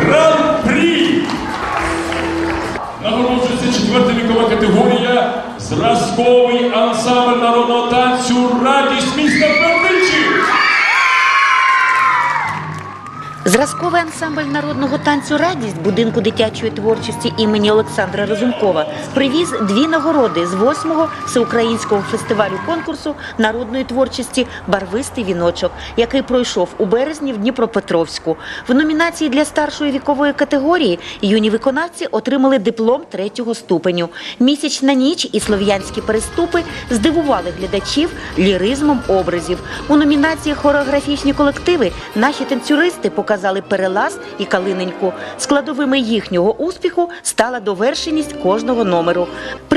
Гран-прі! Нагороджується четверта вікова категорія Зразковий ансамбль народного танцю Радість міста Бердичів. Зразковий ансамбль народного танцю Радість будинку дитячої творчості імені Олександра Розумкова привіз дві нагороди з восьмого всеукраїнського фестивалю конкурсу народної творчості Барвистий віночок, який пройшов у березні в Дніпропетровську. В номінації для старшої вікової категорії юні виконавці отримали диплом третього ступеню. Місячна ніч і слов'янські переступи здивували глядачів ліризмом образів. У номінації хореографічні колективи наші танцюристи показали перелаз і калиненьку. Складовими їхнього успіху стала довершеність кожного номеру.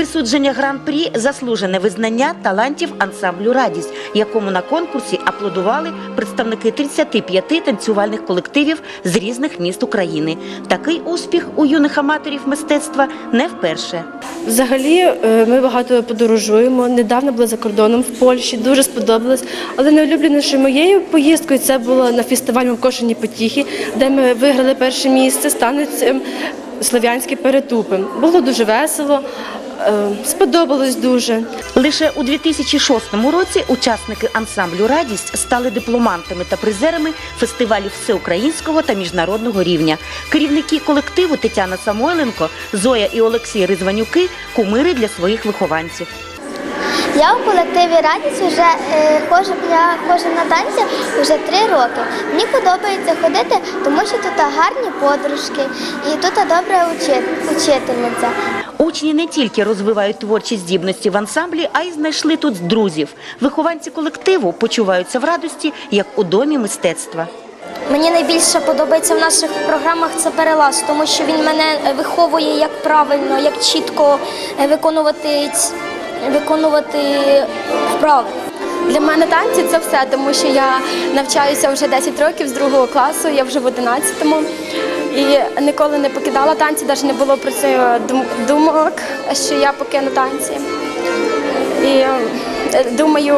Присудження гран-прі заслужене визнання талантів ансамблю Радість, якому на конкурсі аплодували представники 35 танцювальних колективів з різних міст України. Такий успіх у юних аматорів мистецтва не вперше. Взагалі, е, ми багато подорожуємо. Недавно були за кордоном в Польщі, дуже сподобалось. Але найулюбленішою моєю поїздкою це було на фестиваль Мкошені Потіхи, де ми виграли перше місце з танцем Слов'янські перетупи. Було дуже весело, сподобалось дуже. Лише у 2006 році учасники ансамблю Радість стали дипломантами та призерами фестивалів всеукраїнського та міжнародного рівня. Керівники колективу Тетяна Самойленко, Зоя і Олексій Ризванюки кумири для своїх вихованців. Я у колективі Радість вже е, ходжу, я ходжу на танці вже три роки. Мені подобається ходити, тому що тут гарні подружки і тут добра учи- учительниця. Учні не тільки розвивають творчі здібності в ансамблі, а й знайшли тут друзів. Вихованці колективу почуваються в радості, як у домі мистецтва. Мені найбільше подобається в наших програмах це перелаз, тому що він мене е, виховує як правильно, як чітко е, виконувати, виконувати вправи. Для мене танці це все, тому що я навчаюся вже 10 років з другого класу, я вже в 11-му. І ніколи не покидала танці, навіть не було про це дум- думок, що я покину танці. І е, думаю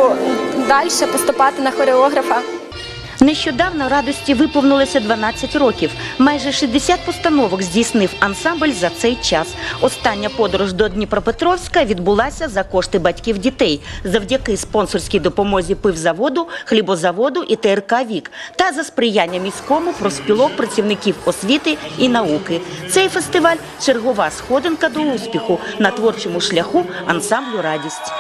далі поступати на хореографа. Нещодавно радості виповнилося 12 років. Майже 60 постановок здійснив ансамбль за цей час. Остання подорож до Дніпропетровська відбулася за кошти батьків дітей завдяки спонсорській допомозі пивзаводу, хлібозаводу і ТРК Вік та за сприяння міському профспілок працівників освіти і науки. Цей фестиваль чергова сходинка до успіху на творчому шляху ансамблю Радість.